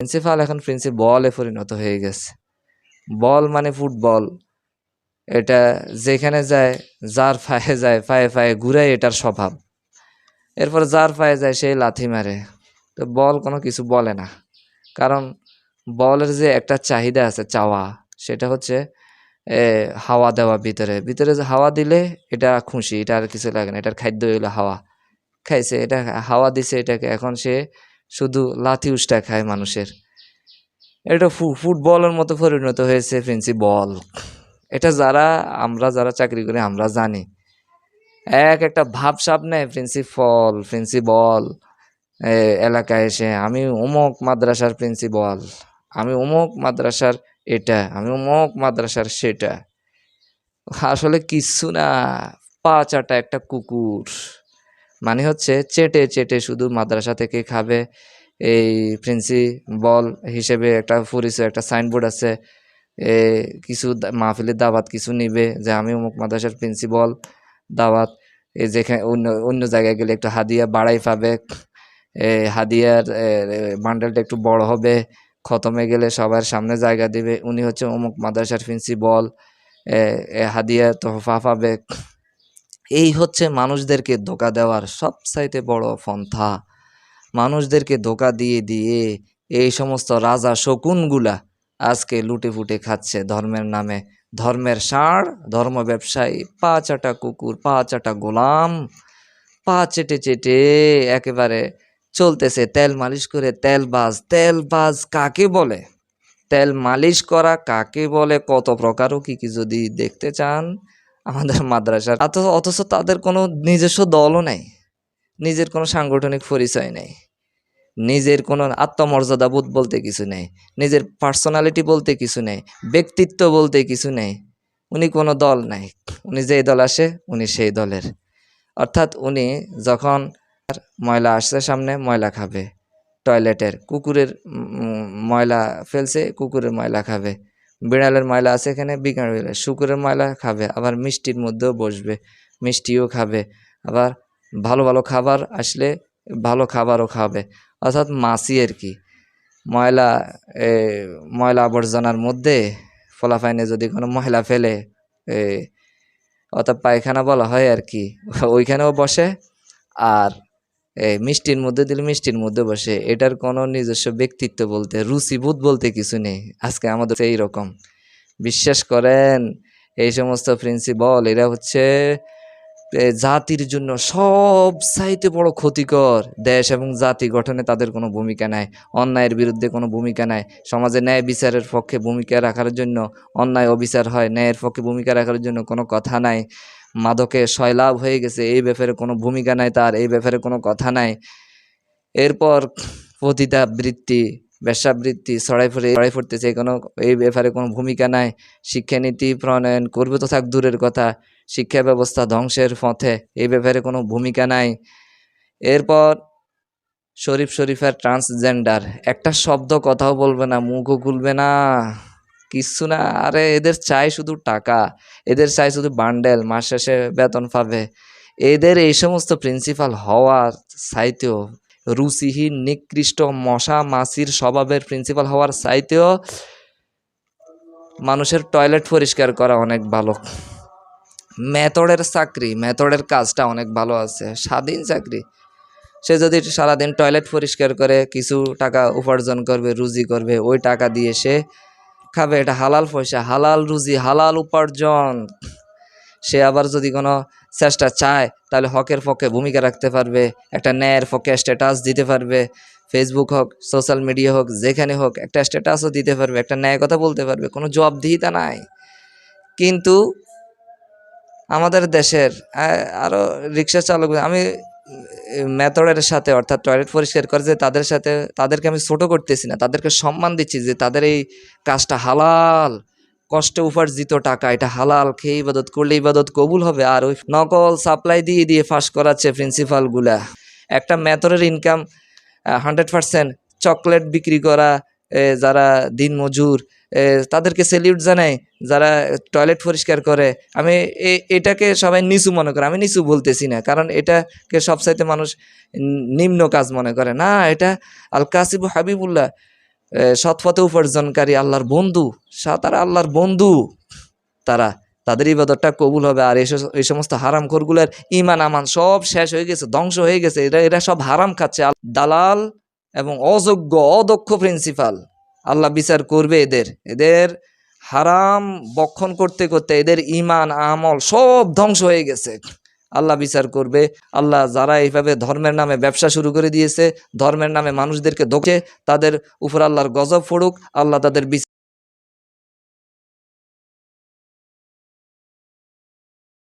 Principal এখন প্রিন্সিপ বলে পরিণত হয়ে গেছে। বল মানে ফুটবল। এটা যেখানে যায়, যার ফায়ে যায় ফায়ে ফায়ে ঘুরাই এটার স্বভাব। এরপর যার ফায়ে যায়, সেই লাথি মারে। তো বল কোনো কিছু বলে না। কারণ বলের যে একটা চাহিদা আছে, চাওয়া, সেটা হচ্ছে হাওয়া দেওয়া ভিতরে। ভিতরে যে হাওয়া দিলে এটা খুশি, এটা আর কিছু লাগে না। এটার খাদ্য হইল হাওয়া। খাইছে, এটা হাওয়া দিছে, এটাকে। এখন সে শুধু লাথি উষ্টা খায় মানুষের। এটা ফুটবলের মতো পরিণত হয়েছে প্রিন্সিপল এটা যারা, আমরা যারা চাকরি করি, আমরা জানি। এক একটা ভাবসাব নেয় প্রিন্সিপল প্রিন্সিপল এলাকায় এসে, আমি অমুক মাদ্রাসার প্রিন্সিপাল আমি অমুক মাদ্রাসার এটা, আমি অমুক মাদ্রাসার সেটা। আসলে কিচ্ছু না, পা চাটা একটা কুকুর। মানে হচ্ছে চেটে চেটে শুধু মাদ্রাসা থেকে খাবে। এই প্রিন্সিপল হিসেবে একটা পরিচয় একটা সাইনবোর্ড আছে। এ কিছু মাহফিলের দাওয়াত কিছু নিবে যে আমি অমুক মাদ্রাসার প্রিন্সিপাল দাওয়াত। যেখানে অন্য অন্য জায়গায় গেলে একটু হাদিয়া বাড়াই পাবে। হাদিয়ার বান্ডেলটা একটু বড় হবে। খতমে গেলে সবার সামনে জায়গা দিবে। উনি হচ্ছে অমুক মাদ্রাসার প্রিন্সিপাল হাদিয়া তোহফা পাবে। এই হচ্ছে মানুষদেরকে ধোকা দেওয়ার সবচাইতে বড় পন্থা। মানুষদেরকে ধোকা দিয়ে দিয়ে এই সমস্ত রাজা শকুনগুলা আজকে লুটে ফুটে খাচ্ছে ধর্মের নামে। ধর্মের ষাঁড়, ধর্ম ব্যবসায়ী, পা চাটা কুকুর, পা চাটা গোলাম, পা চেটে চেটে একেবারে চলতেছে তেল মালিশ করে তেল বাজ। তেল বাজ কাকে বলে? তেল মালিশ করা কাকে বলে? কত প্রকারও কি কি যদি দেখতে চান আমাদের মাদ্রাসার। অথচ তাদের কোনো নিজস্ব দলও নেই। নিজের কোনো সাংগঠনিক পরিচয় নেই। নিজের কোনো আত্মমর্যাদা বোধ বলতে কিছু নেই। নিজের পার্সোনালিটি বলতে কিছু নেই। ব্যক্তিত্ব বলতে কিছু নেই। উনি কোনো দল নাই। উনি যেই দল আসে, উনি সেই দলের। অর্থাৎ উনি যখন ময়লা আসছে সামনে, ময়লা খাবে। টয়লেটের, কুকুরের ময়লা ফেলছে, কুকুরের ময়লা খাবে। বিড়ালের ময়লা আছে এখানে বিকার শুকুরের ময়লা খাবে, আবার মিষ্টির মধ্যেও বসবে, মিষ্টিও খাবে, আবার ভালো ভালো খাবার আসলে ভালো খাবারও খাবে, অর্থাৎ মাছি আর কি। ময়লা ময়লা আবর্জনার মধ্যে ফলাফাইনে যদি কোনো ময়লা ফেলে অর্থাৎ পায়খানা বলা হয় আর কি, ওইখানেও বসে, আর মিষ্টির মধ্যে দিলে মিষ্টির মধ্যে বসে। এটার কোনো নিজস্ব ব্যক্তিত্ব বলতে রুচিবোধ বলতে কিছু নেই। আজকে আমাদের এই রকম বিশ্বাস করেন, এই সমস্ত প্রিন্সিপাল এরা হচ্ছে জাতির জন্য সব চাইতে বড় ক্ষতিকর। দেশ এবং জাতি গঠনে তাদের কোনো ভূমিকা নাই। অন্যায়ের বিরুদ্ধে কোনো ভূমিকা নাই। সমাজে ন্যায় বিচারের পক্ষে ভূমিকা রাখার জন্য, অন্যায় অবিচার হয়, ন্যায়ের পক্ষে ভূমিকা রাখার জন্য কোনো কথা নাই। মাদকে সয়লাভ হয়ে গেছে, এই ব্যাপারে কোনো ভূমিকা নাই তার, এই ব্যাপারে কোনো কথা নাই। এরপর পতিতা বৃত্তি বেশ্যাবৃত্তি ছড়াই ফিরে ছড়াই ফুটতেছে কোনো, এই ব্যাপারে কোনো ভূমিকা নাই। শিক্ষানীতি প্রণয়ন করবে তো থাক, দূরের কথা। শিক্ষা ব্যবস্থা ধ্বংসের পথে, এই ব্যাপারে কোনো ভূমিকা নাই। এরপর শরীফ শরীফের ট্রান্সজেন্ডার একটা শব্দ কথাও বলবে না, মুখও খুলবে না। কিচ্ছু না, আরে এদের চাই শুধু টাকা, এদের চাই শুধু বান্ডেল মাস শেষে বেতন পাবে। এদের এই সমস্ত প্রিন্সিপাল হওয়ার চাইতেও রুচিহীন, নিকৃষ্ট, মশা মাছির স্বভাবের প্রিন্সিপাল হওয়ার চাইতেও মানুষের টয়লেট পরিষ্কার করা অনেক ভালো। মেথডের চাকরি, মেথডের কাজটা অনেক ভালো আছে, স্বাধীন চাকরি। সে যদি সারাদিন টয়লেট পরিষ্কার করে, কিছু টাকা উপার্জন করবে, রুজি করবে, ওই টাকা দিয়ে সে খাবে, এটা হালাল পয়সা, হালাল রুজি, হালাল উপার্জন। সে আবার যদি কোনো চেষ্টা চায়, তাহলে হকের পক্ষে ভূমিকা রাখতে পারবে, একটা ন্যায়ের পক্ষে স্ট্যাটাস দিতে পারবে ফেসবুক হোক সোশ্যাল মিডিয়া হোক, যেখানে হোক, একটা স্ট্যাটাসও দিতে পারবে, একটা ন্যায় কথা বলতে পারবে, কোনো জবাবদিহিতা নাই। কিন্তু আমাদের দেশের আরও রিক্সা চালক, আমি মেথডের সাথে অর্থাৎ টয়লেট পরিষ্কার করে যে তাদের সাথে, তাদেরকে আমি ছোট করতেছি না, তাদেরকে সম্মান দিচ্ছি যে তাদের এই কাজটা হালাল, কষ্টে উপার্জিত টাকা, এটা হালাল, খেয়ে ইবাদত করলে ইবাদত কবুল হবে আর ওই নকল সাপ্লাই দিয়ে দিয়ে ফাঁস করাচ্ছে প্রিন্সিপালগুলা একটা মেথডের ইনকাম হান্ড্রেড পার্সেন্ট চকলেট বিক্রি করা যারা দিন মজুর তাদেরকে সেলিউট জানাই, যারা টয়লেট পরিষ্কার করে। আমি এটাকে সবাই নিচু মনে করে, আমি নিচু বলতেছি না, কারণ এটাকে সবসাইতে মানুষ নিম্ন কাজ মনে করে। না, এটা আল কাসিব হাবিবুল্লাহ সৎপথে উপার্জনকারী আল্লাহর বন্ধু তারা আল্লাহর বন্ধু। তারা তাদের ইবাদতটা কবুল হবে, আর এই সমস্ত হারাম খোরগুলোর ইমান আমান সব শেষ হয়ে গেছে, ধ্বংস হয়ে গেছে, এরা এরা সব হারাম খাচ্ছে। দালাল এবং অযোগ্য, অদক্ষ প্রিন্সিপাল আল্লাহ বিচার করবে এদের। এদের হারাম বক্ষণ করতে করতে এদের ইমান আমল সব ধ্বংস হয়ে গেছে। আল্লাহ বিচার করবে। আল্লাহ যারা এইভাবে ধর্মের নামে ব্যবসা শুরু করে দিয়েছে, ধর্মের নামে মানুষদেরকে ধোকে, তাদের উপর আল্লাহর গজব ফড়ুক আল্লাহ তাদের